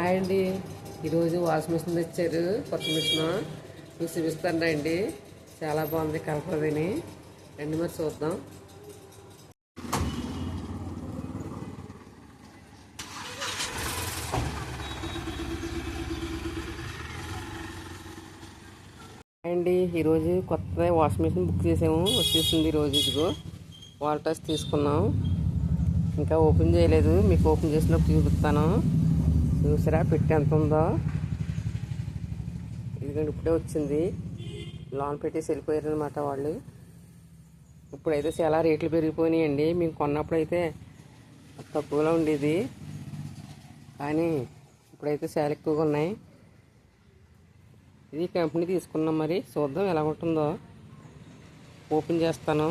Hi అండి. ఈరోజు washing machine తెచ్చారు కొత్త మిషన్. మీకు చూపిస్తాను అండి చాలా బాగుంది కలపదిని రండి మరి చూద్దాం. అండి. ఈరోజు కొత్త వాషింగ్ మిషన్ బుక్ చేసాము. వచ్చేసింది ఈరోజు ఇదిగో. వాల్టస్ తీసుకున్నాం. ఇంకా ఓపెన్ చేయలేదు. మీకు ఓపెన్ చేసినప్పుడు చూపిస్తాను. చూసారా పెట్టి ఎంత ఉందో? ఇదిగోండి ఇప్పుడే వచ్చింది. లోన్ పెట్టేసి వెళ్ళిపోయారు అనమాట వాళ్ళు. ఇప్పుడైతే చాలా రేట్లు పెరిగిపోయినాయండి. మేము కొన్నప్పుడు అయితే తక్కువలో ఉండేది. కానీ ఇప్పుడైతే చాలా ఎక్కువగా ఉన్నాయి. ఇది కంపెనీ తీసుకున్నాం మరి. చూద్దాం ఎలా ఉంటుందో. ఓపెన్ చేస్తాను.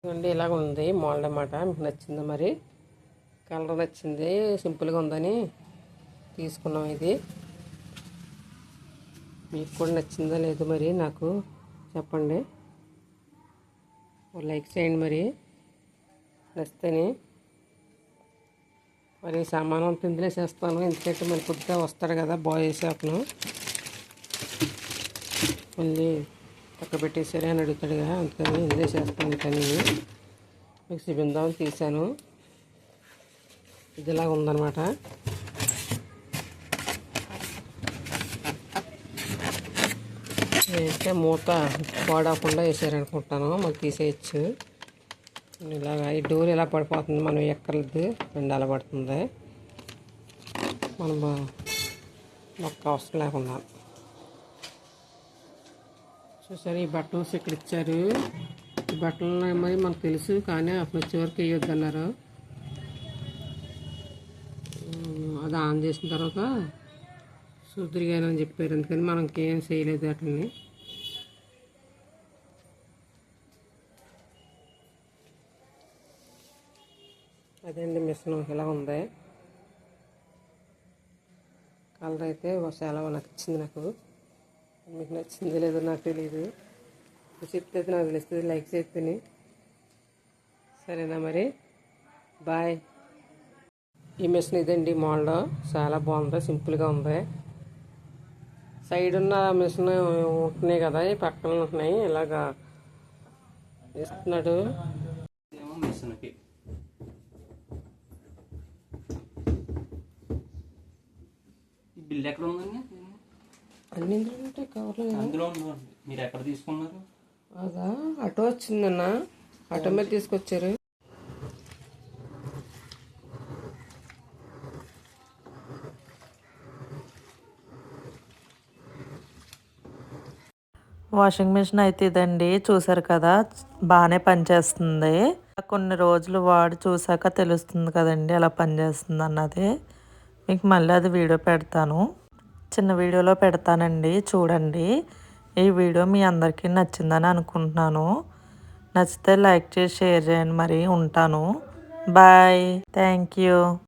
చూడండి ఇలాగ ఉంది. మోడల్ అన్నమాట. మీకు నచ్చిందా మరి? కలర్ నచ్చింది. సింపుల్గా ఉందని. తీసుకున్నాం ఇది. మీకు కూడా నచ్చిందా లేదో మరి నాకు చెప్పండి. లైక్ చేయండి మరి. నచ్చితేనే. మరి సామాను అంతా ఇందులో చేస్తాను ఎందుకంటే మరి కొద్దిగా వస్తాడు కదా బాయ్ చేసి మళ్ళీ పక్క పెట్టేసారే అని అడుగుతాడుగా అందుకని ఇందులో చేస్తాను కానీ. మీకు చూపిందామని తీశాను. ఇదిలా ఉందన్నమాట. అయితే మూత పాడకుండా వేసారనుకుంటాను. మళ్ళీ తీసేయచ్చు. ఇలాగ ఈ డోర్ ఇలా పడిపోతుంది మనం ఎక్కర్లేదు. రెండు అలా పడుతుంది. మనం మొక్క అవసరం లేకుండా. చూసారు ఈ బట్టలు ఇక్కడ ఇచ్చారు. ఈ బట్టలు మరి మనకు తెలుసు కానీ అప్పుడు వచ్చే వరకు వేయొద్దు అన్నారు అది ఆన్ చేసిన తర్వాత అని చెప్పారు. అందుకని మనం ఇంకేం చేయలేదు వాటిని. అదండి మిషన్ ఇలా ఉంది? కలర్ అయితే చాలా నచ్చింది నాకు. మీకు నచ్చింది లేదో నాకు తెలియదు చెప్తే నాకు తెలుస్తుంది. లైక్ చేస్తేనే. సరేనా మరి? బాయ్. ఈ మిషన్ ఇదండి. మోడల్ చాలా బాగుంది. సింపుల్గా ఉంది. సైడ్ ఉన్న మిషన్ ఉంటున్నాయి కదా ఈ పక్కన ఉంటున్నాయి. ఇలాగా ఇస్తున్నాడు. ఏమో మిషన్కి. బిల్ ఎక్కడ ఉందండి? అన్ని ఉంటాయి కవర్లు అందులో మీరు ఎక్కడ తీసుకున్నారు? అదా ఆటో వచ్చిందన్న. ఆటో మీద తీసుకొచ్చారు. వాషింగ్ మిషన్ అయితే ఇదండి చూసారు కదా బాగానే పనిచేస్తుంది. కొన్ని రోజులు వాడి చూసాక తెలుస్తుంది కదండి అలా పనిచేస్తుంది అన్నది. మీకు మళ్ళీ అది వీడియో పెడతాను. చిన్న వీడియోలో పెడతానండి చూడండి. ఈ వీడియో మీ అందరికీ నచ్చిందని అనుకుంటున్నాను. నచ్చితే లైక్ చేసి షేర్ చేయండి మరి ఉంటాను. బాయ్. Thank you.